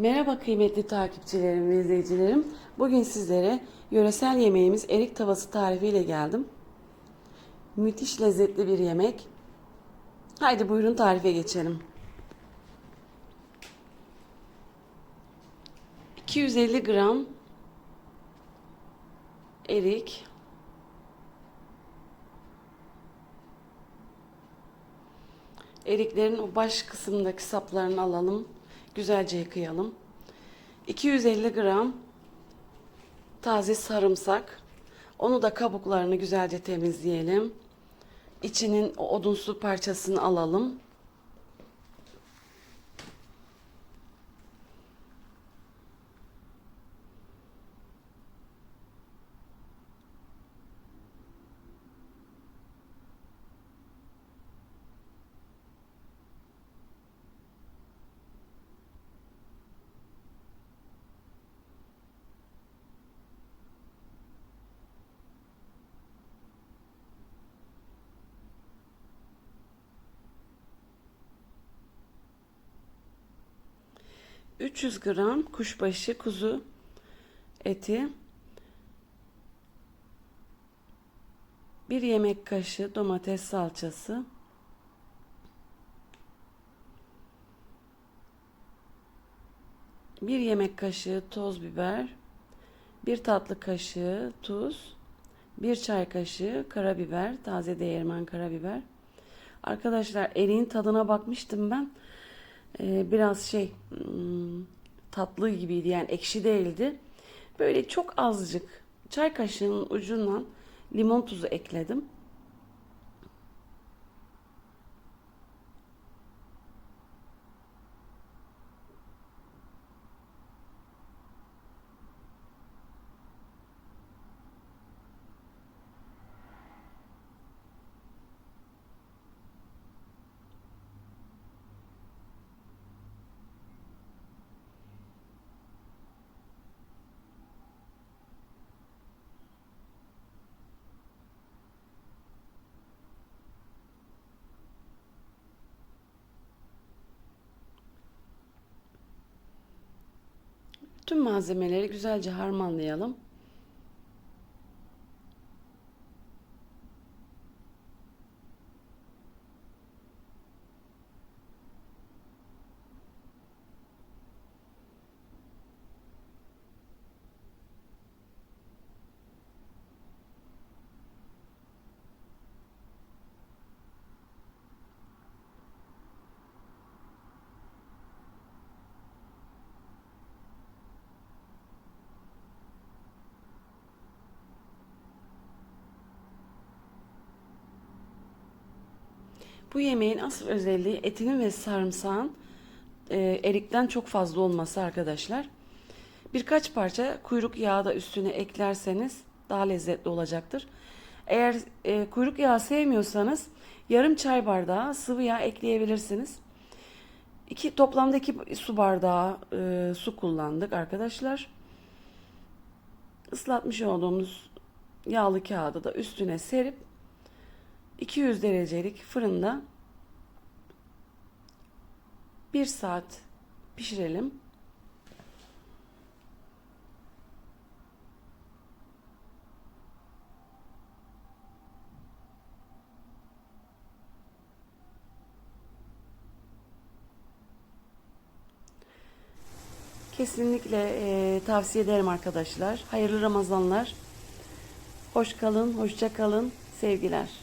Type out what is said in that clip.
Merhaba kıymetli takipçilerim ve izleyicilerim. Bugün sizlere yöresel yemeğimiz erik tavası tarifiyle geldim. Müthiş lezzetli bir yemek. Haydi buyurun tarife geçelim. 250 gram erik, Eriklerin o baş kısmındaki saplarını alalım. Güzelce yıkayalım. 250 gram taze sarımsak. Onu da kabuklarını güzelce temizleyelim. İçinin odunsu parçasını alalım. ...300 gram kuşbaşı kuzu eti... ...bir yemek kaşığı domates salçası... ...bir yemek kaşığı toz biber... ...bir tatlı kaşığı tuz... ...bir çay kaşığı karabiber... ...taze değirmen karabiber... Arkadaşlar eriğin tadına bakmıştım ben. Ee, biraz şey hmm, tatlı gibiydi yani ekşi değildi. Böyle çok azıcık çay kaşığının ucundan limon tuzu ekledim. Tüm malzemeleri güzelce harmanlayalım. Bu yemeğin asıl özelliği etinin ve sarımsağın e, erikten çok fazla olması arkadaşlar. Birkaç parça kuyruk yağı da üstüne eklerseniz daha lezzetli olacaktır. Eğer e, kuyruk yağı sevmiyorsanız yarım çay bardağı sıvı yağ ekleyebilirsiniz. İki, toplamda iki su bardağı e, su kullandık arkadaşlar. Islatmış olduğumuz yağlı kağıdı da üstüne serip 200 derecelik fırında 1 saat pişirelim. Kesinlikle e, tavsiye ederim arkadaşlar. Hayırlı Ramazanlar. Hoş kalın, hoşça kalın. Sevgiler.